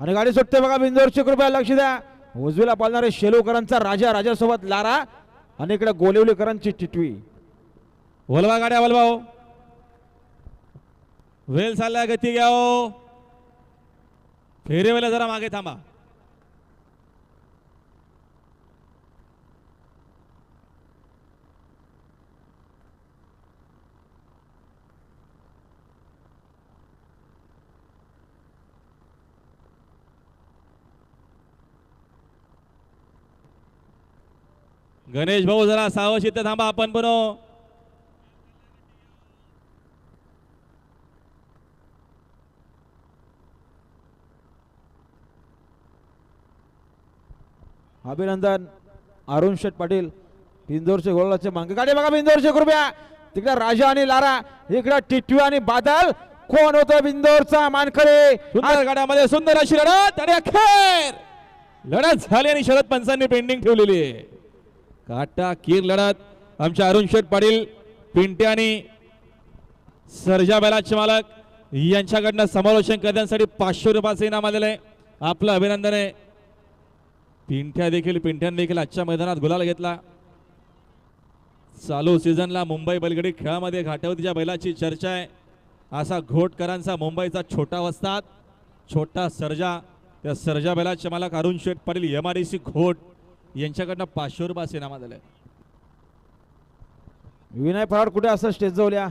आणि गाडी सुटते बघा बिंदोरची. कृपया लक्ष द्या. उजवीला पालणारे शेलूकरांचा राजा राजासोबत लारा आणि इकडे गोलिवलीकरांची टिटवी. वलवा गाड्या वलवा हो. वेल चाललाय गती घ्या हो. फेरीवेला जरा मागे थांबा. गणेश भाऊ जरा सावश इथं थांबा आपण पण हो. अभिनंदन अरुण शेठ पाटील बिंदोरचे गोळाचे मांगे. गाडी बघा बिंदोरचे कृपया. तिकडे राजा आणि लारा इकडे टिटवी आणि बादल. कोण होतं बिंदोरचा सुंदर गाड्यामध्ये सुंदर अशी लढत आणि अखेर. लढत झाली आणि शरद पंचांनी पेंडिंग ठेवलेली आहे. काटा कीर लढत. आमच्या अरुण शेठ पाटील पिंटे आणि सर्जा बैलाचे मालक यांच्याकडनं समालोचन करण्यासाठी पाचशे रुपयाचं इनाम आलेलं आहे. आपलं अभिनंदन आहे. पिंट्या देखील पिंट्याने देखील आजच्या मैदानात गुलाल घेतला. चालू सीझनला मुंबई बैलगडी खेळामध्ये घाटवतीच्या बैलाची चर्चा आहे. असा घोटकरांचा मुंबईचा छोटा वस्तात छोटा सर्जा. त्या सर्जा बैलाचे मालक Arun Sheth Patil M R C Ghot. यांच्याकडनं पाचशे रुपये इनामात आले विनय फराड कुठे असं स्टेज जवल्या या?